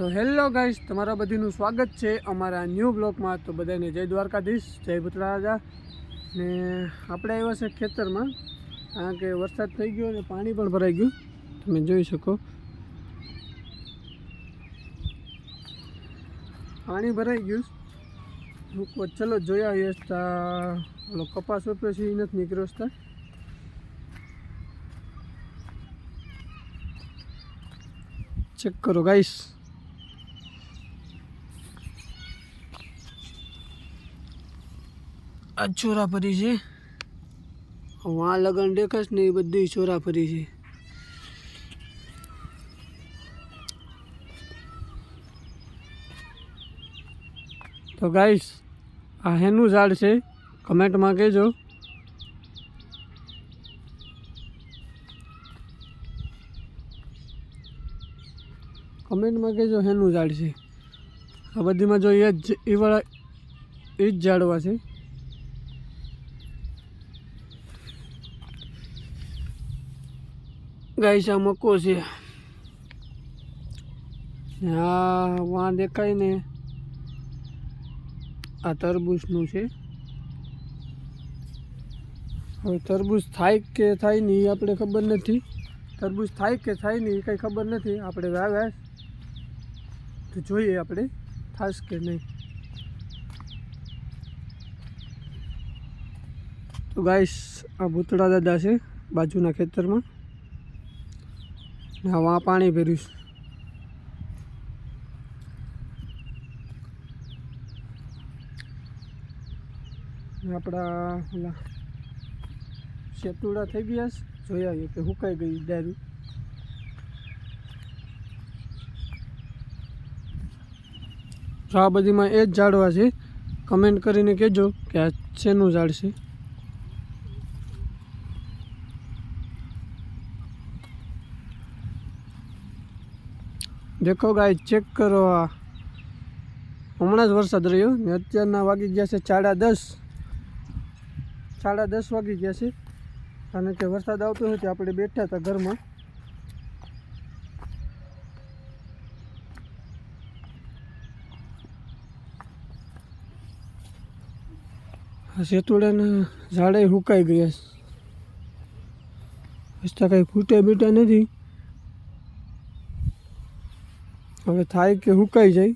તો hello guys, તમારા બધીનું સ્વાગત છે અમારા ન્યૂ બ્લોકમાં. તો બધાને જય દ્વારકાધીશ, જય ભૂતરા રાજા ને આપણે આવ્યા છે ખેતરમાં, કારણ કે વરસાદ થઈ ગયો અને પાણી પણ ભરાઈ ગયું. તમે જોઈ શકો. પાણી ભરાઈ ગયું. હું ચલો જોઈ આવીએ ઓલો કપાસ રોપ્યો છે એ નથી નીકળ્યો છે ચેક કરો ગાઈસ. આ ચોરાફરી છે. વાં લગન દેખાશ ને એ બધી ચોરાફરી છે. તો ગાઈસ, આ હેનું ઝાડ છે. કમેન્ટમાં કહેજો. કમેન્ટમાં કહેજો હેનું ઝાડ છે. આ બધીમાં જો એ જ એ વાળા એ જ ઝાડવા છે. ગાઈસ આ મકો છે. હા, વાં દેખાય ને. આ તરબૂચનું છે. હવે તરબૂચ થાય કે થાય નહીં આપણે ખબર નથી. તરબૂચ થાય કે થાય નહીં, એ કંઈ ખબર નથી. આપણે વાવ્યા તો જોઈએ આપણે, થાશ કે નહીં. તો ગાઈશ આ ભૂતળા દાદા છે બાજુના ખેતરમાં. ને આ વાં પાણી ભર્યું આપણા ઓલા થઈ ગયા છે. જોઈ આવીએ કે હુકાઈ ગઈ ડાયરું. તો આ બધીમાં એ જ ઝાડવા છે. કમેન્ટ કરીને કહેજો કે આ શેનું ઝાડ છે. દેખો ગાય ચેક કરો આ. હમણાં જ વરસાદ રહ્યો ને અત્યારના વાગી ગયા છે સાડા દસ. સાડા દસ વાગી ગયા છે. કારણ કે વરસાદ આવતો નથી, આપણે બેઠા હતા ઘરમાં. સેતુડાના ઝાડે હુકાઈ ગયા રસ્તા કાંઈ ફૂટે બીટા નથી. હવે થાય કે હુકાઈ જાય.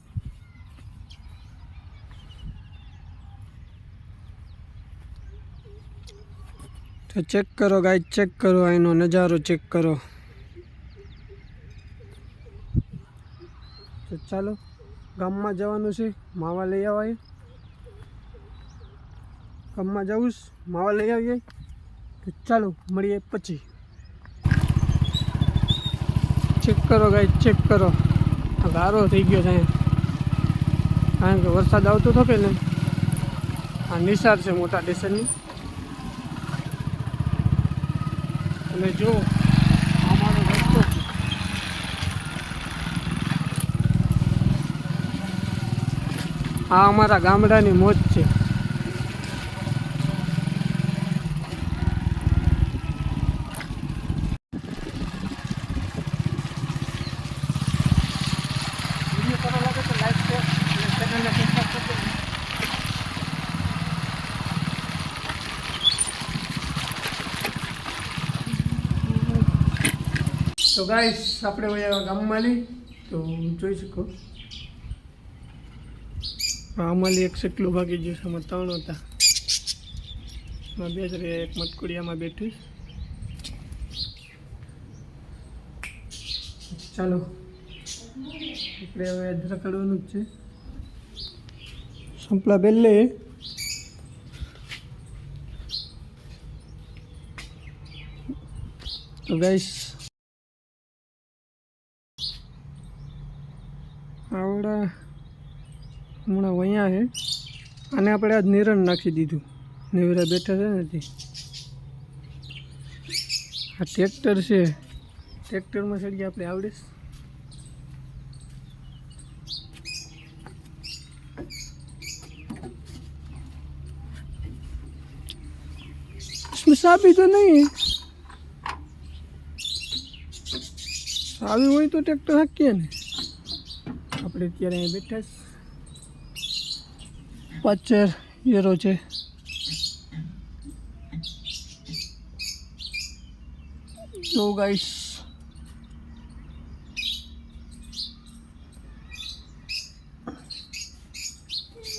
તો ચેક કરો ગાય ચેક કરો એનો નજારો ચેક કરો. તો ચાલો, ગામમાં જવાનું છે, માવા લઈ આવાય ગામમાં જવું માવા લઈ આવીએ. તો ચાલો, મળીએ પછી. ચેક કરો ગાય ચેક કરો. ગારો થઈ ગયો છે. કારણ કે વરસાદ આવતો હતો કે ને આ નિશાર છે મોટા સ્ટેશનની અને જો આ અમારા ગામડાની મોજ છે વીડિયો સારો લાગે તો લાઈક શેર અને ચેનલને સબસ્ક્રાઈબ કરજો તો ગાઈસ આપણે વયા ગામમાં લઈ, તો જોઈ શકો. આમાં એક સેટલું ભાગી ગયું છે ત્રણ હતા. એમાં બે જ એક મટકુડિયામાં બેઠી. ચાલો. આપણે હવે રખડવાનું જ છે. સંપલા બેલે. તો ગાઈસ ઈંડા હમણાં વયા છે. અને આપણે આજ નિરણ નાખી દીધું. નેવરા બેઠા છે ને તે આ ટ્રેક્ટર છે. ટ્રેક્ટરમાં સડી આપણે આવડે સાબી તો નહીં? સાબી હોય તો ટ્રેક્ટર હાકીએ ને. આપણે અત્યારે અહીં બેઠા છે. પાછળ યરો છે. જો ગાઈસ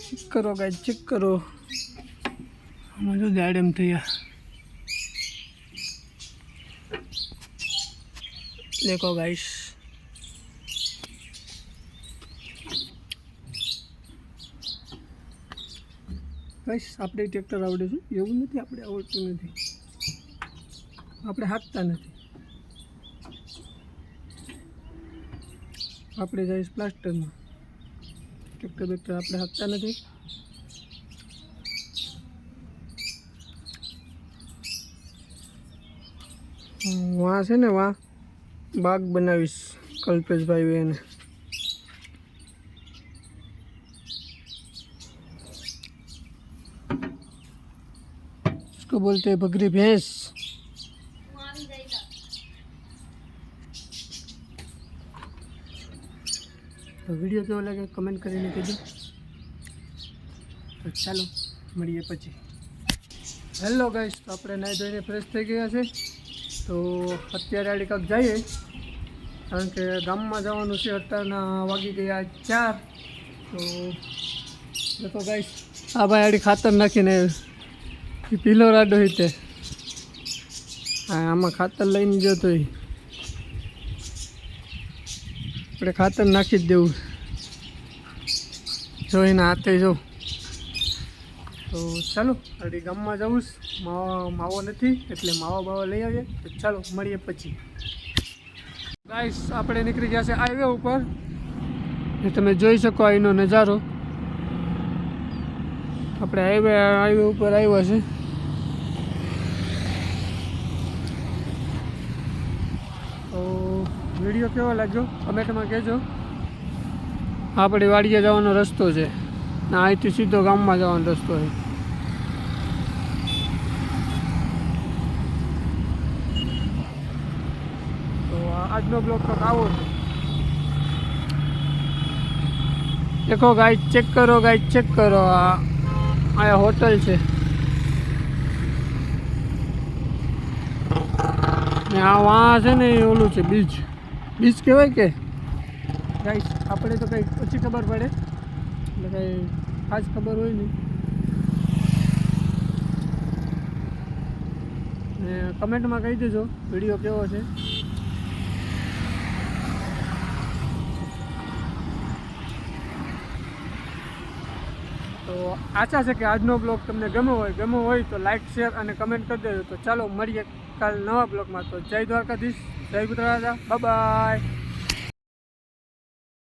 ચેક કરો ગાઈસ ચેક કરો. આમાં જો દાડ એમ થયા દેખો ગાઈસ ગાઈસ આપણે ટ્રેક્ટર આવડે છે. એવું નથી, આપણે આવડતું નથી. આપણે હાંકતા નથી. આપણે જઈશ પ્લાસ્ટરમાં. ટ્રેક્ટર બેક્ટર આપણે હાંકતા નથી. વાં છે ને, વાં. બાગ બનાવીશ, કલ્પેશભાઈ એને. इसको बोलते हैं बकरी भैंस તો વિડીયો કેવો લાગે કમેન્ટ કરીને કહેજો તો ચાલો મળીએ પછી હેલો ગાઈસ તો આપણે નાહી ધોઈને ફ્રેશ થઈ ગયા છે તો અત્યારે આડી કાંક જઈએ કારણ કે ગામમાં જવાનું છે અત્યારના વાગી ગયા ચાર તો દેખો ગાઈસ આ ભાઈ આડી ખાતર નાખીને એ પીલો રાડો હિતે આમાં ખાતર લઈને ગયો તો ઈ. આપણે ખાતર નાખી જ દેવું. જો એના હાથે જો. તો ચાલો, અડી ગામમાં જવું માવો માવો નથી, એટલે માવા બાવા લઈ આવીએ તો ચાલો, મળીએ પછી. ગાઈસ આપણે નીકળી ગયા છે હાઈવે ઉપર. એ તમે જોઈ શકો અહીંનો નજારો. આપણે હાઈવે હાઈવે ઉપર આવ્યા છે તો વીડિયો કેવો લાગ્યો? કમેન્ટમાં કહેજો. આપણે વાડીએ જવાનો રસ્તો છે. ને અહીંથી સીધો ગામમાં જવાનો રસ્તો છે. તો આજનો બ્લોગ તો આવો છે દેખો ગાય ચેક કરો ગાય ચેક કરો. આ આ હોટલ છે. ને આ વાં છે ને એ ઓલું છે, બીચ. બીચ કહેવાય કે? ગાઈસ આપણે તો કંઈ ઓછી ખબર પડે. એટલે કંઈ ખાસ ખબર હોય નહીં. ને કમેન્ટમાં કહી દેજો, વીડિયો કેવો છે? તો આશા છે કે આજનો બ્લોગ તમને ગમ્યો હોય. ગમ્યો હોય તો લાઇક શેર અને કમેન્ટ કરી દેજો. તો ચાલો, મળીએ કાલ નવા બ્લોગમાં. તો જય દ્વારકાધીશ. જય ગુજરાત બાય